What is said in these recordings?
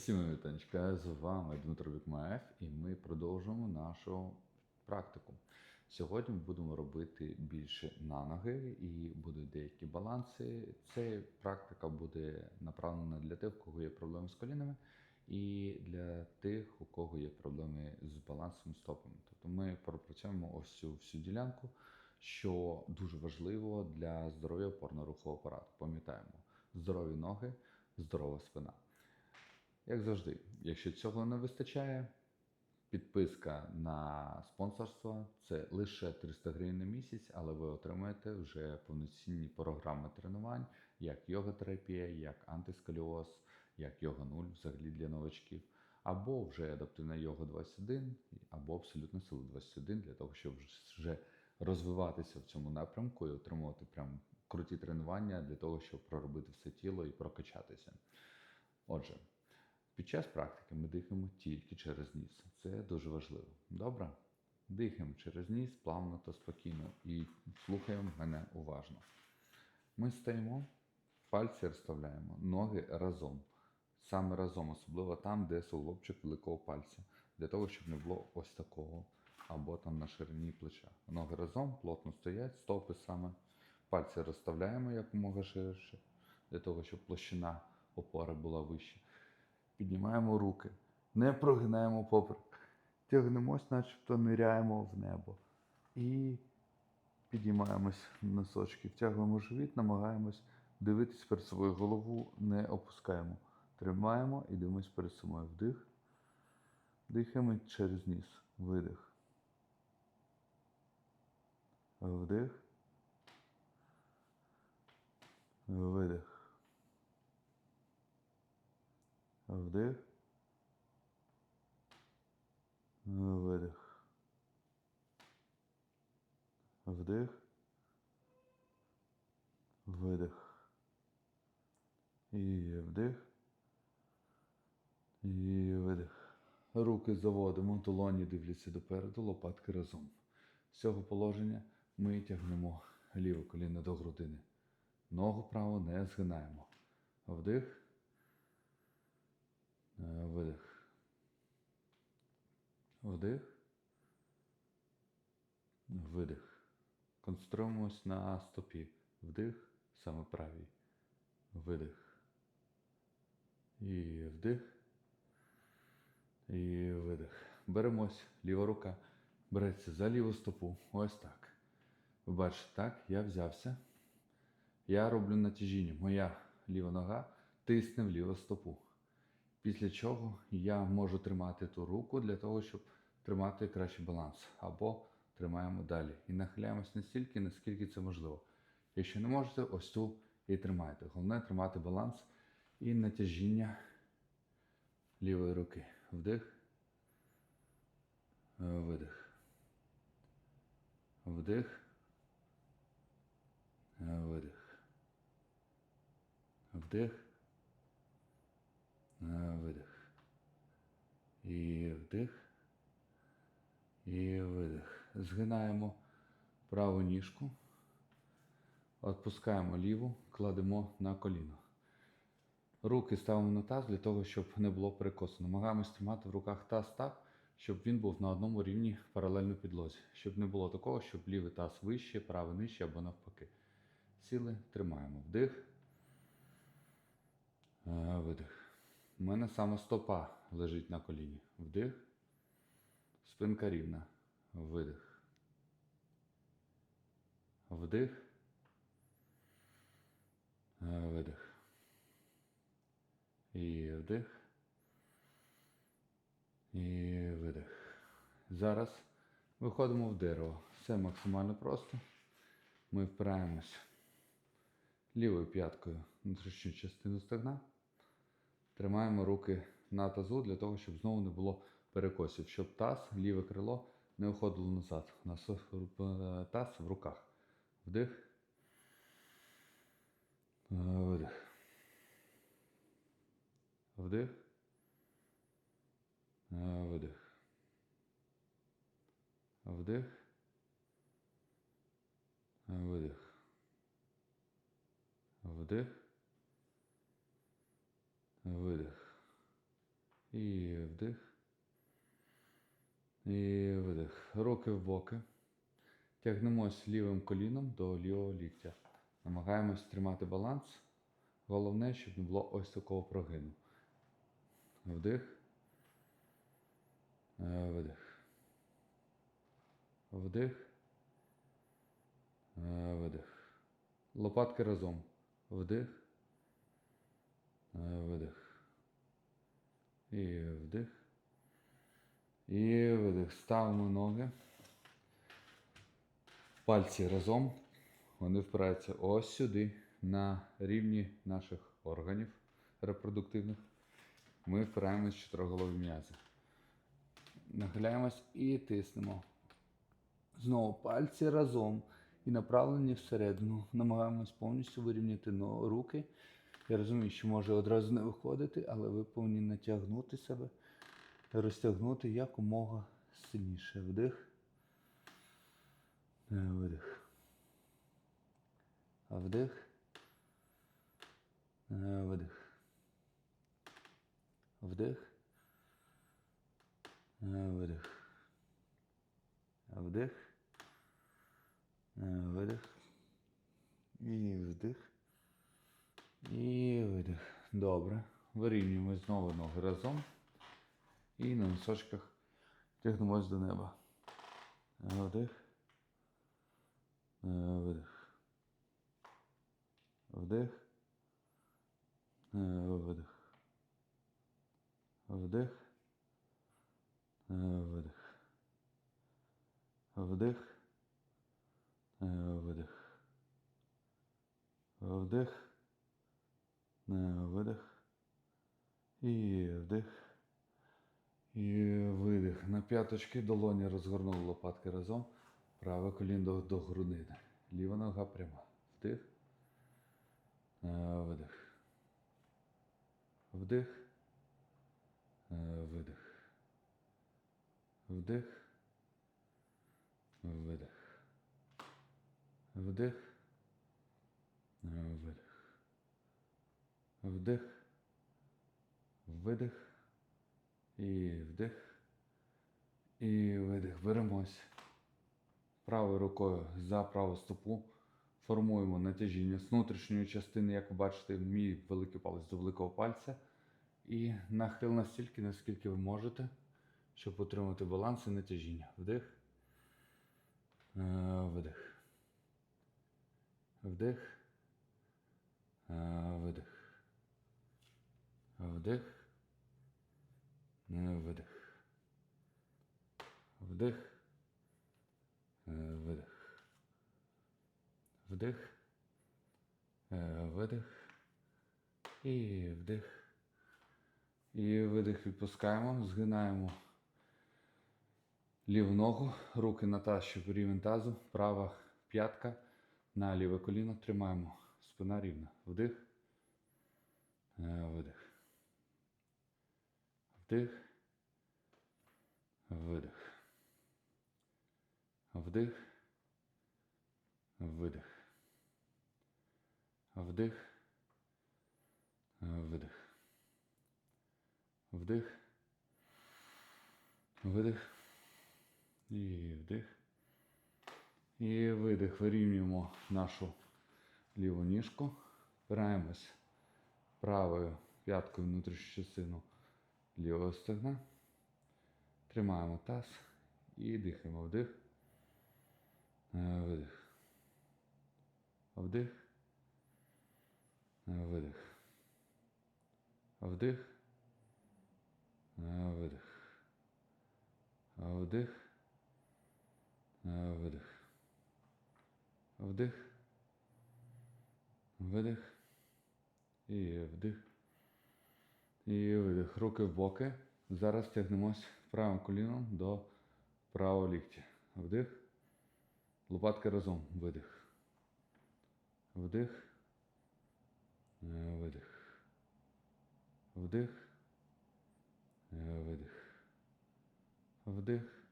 Всім вітанечка, з вами Дмитро Вікмаєв і ми продовжуємо нашу практику. Сьогодні ми будемо робити більше на ноги і будуть деякі баланси. Ця практика буде направлена для тих, у кого є проблеми з колінами, і для тих, у кого є проблеми з балансом стопами. Тобто ми пропрацюємо ось цю всю ділянку, що дуже важливо для здоров'я опорно-рухового апарату. Пам'ятаємо, здорові ноги, здорова спина. Як завжди, якщо цього не вистачає, підписка на спонсорство це лише 300 гривень на місяць, але ви отримаєте вже повноцінні програми тренувань, як йога-терапія, як антисколіоз, як йога 0 взагалі для новачків, або вже адаптивна йога 21, або абсолютна сила 21, для того, щоб вже розвиватися в цьому напрямку і отримувати прям круті тренування для того, щоб проробити все тіло і прокачатися. Отже, під час практики ми дихаємо тільки через ніс. Це дуже важливо. Добре? Дихаємо через ніс плавно та спокійно і слухаємо мене уважно. Ми стоїмо, пальці розставляємо, ноги разом. Саме разом, особливо там, де суглобчик великого пальця, для того, щоб не було ось такого, або там на ширині плеча. Ноги разом плотно стоять, стопи саме. Пальці розставляємо якомога ширше, для того, щоб площина опори була вища. Піднімаємо руки, не прогинаємо поперек, тягнемось, начебто ниряємо в небо. І підіймаємось на носочки, втягуємо живіт, намагаємось дивитись перед собою голову, не опускаємо. Тримаємо і дивимось перед собою. Вдих. Дихаємо через ніс. Видих. Вдих. Видих. Вдих. Видих. Вдих. Видих. І вдих. І видих. Руки заводимо, долоні дивляться допереду, лопатки разом. З цього положення ми тягнемо ліве коліно до грудини. Ногу праву не згинаємо. Вдих. Е, Видих. Вдих. Видих. Концентруємось на стопі. Вдих, саме правій. Видих. І вдих. І видих. Беремось, ліва рука береться за ліву стопу. Ось так. Ви бачите, так, я взявся. Я роблю натяжіння. Моя ліва нога тисне в ліву стопу. Після чого я можу тримати ту руку для того, щоб тримати кращий баланс. Або тримаємо далі. І нахиляємось настільки, наскільки це можливо. Якщо не можете, ось ту і тримайте. Головне тримати баланс і натяжіння лівої руки. Вдих. Видих. Вдих. Видих. Вдих. Е, Видих. І вдих. І видих. Згинаємо праву ніжку. Отпускаємо ліву, кладемо на коліно. Руки ставимо на таз для того, щоб не було перекосу. Намагаємось тримати в руках таз так, щоб він був на одному рівні паралельно підлозі. Щоб не було такого, щоб лівий таз вище, правий нижче або навпаки. Сіли, тримаємо. Вдих. Е, Видих. У мене саме стопа лежить на коліні. Вдих. Спинка рівна. Видих. Вдих. Е, Видих. І вдих. І видих. Зараз виходимо в дерево. Все максимально просто. Ми впираємось лівою п'яткою внутрішню частину стегна. Тримаємо руки на тазу для того, щоб знову не було перекосів, щоб таз, ліве крило не уходило назад. Нас е, таз в руках. Вдих. Е. Вдих. Е, Видих. Вдих. Е, Видих. Вдих. Видих. І вдих. І видих. Руки в боки. Тягнемось лівим коліном до лівого ліктя. Намагаємось тримати баланс. Головне, щоб не було ось такого прогину. Вдих. Е, Видих. Вдих. Е, Видих. Лопатки разом. Вдих. Е, Видих. І вдих. І видих. Ставимо ноги. Пальці разом. Вони впираються ось сюди, на рівні наших органів репродуктивних. Ми впираємось в чотириголові м'язи. Нахиляємось і тиснемо. Знову пальці разом і направлені всередину. Намагаємось повністю вирівняти руки. Я розумію, що може одразу не виходити, але ви повинні натягнути себе, розтягнути якомога сильніше. Вдих. Е, Видих. Вдих. Е, Видих. Вдих. Е, Видих. Вдих. Е, Видих. І вдих. І видих. Добре. Вирівнюємо знову ноги разом. І на носочках тягнемось до неба. Вдих. Видих. Вдих. Видих. Вдих. Видих. Вдих. Видих. Вдих. Видих. І вдих. І видих. На п'яточки долоні розгорнули лопатки разом. Праве коліно до, грудини. Ліва нога пряма. Вдих. Е, Видих. Вдих. Е, Видих. Вдих. Видих. Вдих. Е, Видих. Вдих. Видих. І вдих. І видих. Беремось правою рукою за праву стопу. Формуємо натяжіння з внутрішньої частини, як ви бачите, мій великий палець до великого пальця. І нахил настільки, наскільки ви можете, щоб отримати баланс і натяжіння. Вдих. Е, Видих. Вдих. Е, Видих. Вдих. Видих. Вдих. Е, Видих. Вдих. Е, Видих. І вдих. І видих відпускаємо. Згинаємо ліву ногу, руки на таз, щоб рівень тазу, права п'ятка на ліве коліно. Тримаємо. Спина рівна. Вдих. Е, Видих. Вдих. Видих. Вдих. Видих. Вдих. Видих. Вдих. Видих. І вдих. І видих. Вирівнюємо нашу ліву ніжку. Впираємось правою п'яткою внутрішню частину лівого стегна. Тримаємо таз і дихаємо. Вдих. Е, Видих. Вдих. Е, Видих. Вдих. Е, Видих. Вдих. Видих. Вдих. Видих. І вдих. І видих. Руки в боки. Зараз тягнемось правим коліном до правого ліктя. Вдих. Лопатки разом. Видих. Вдих. Видих. Вдих. Видих. Вдих.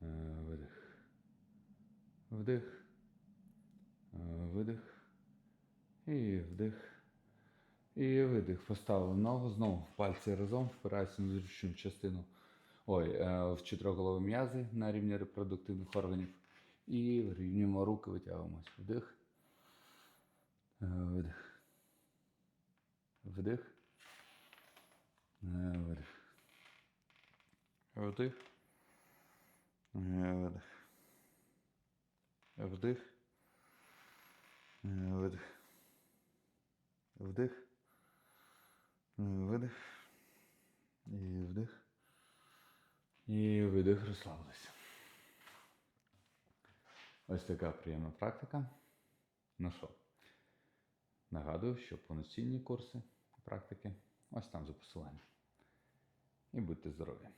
Видих. Вдих. Видих. І вдих. І видих. Поставили ногу, знову пальці разом, впираються на зручну частину. Ой, е, в чотириголові м'язи на рівні репродуктивних органів. І вирівнюємо руки, витягуємось. Вдих. Вдих. Е. Вдих. Видих. Вдих. Е, Видих. Вдих. Е, Видих. І вдих. І видих, розслабилися. Ось така приємна практика. Ну що, нагадую, що повноцінні курси практики ось там за посиланням. І будьте здорові!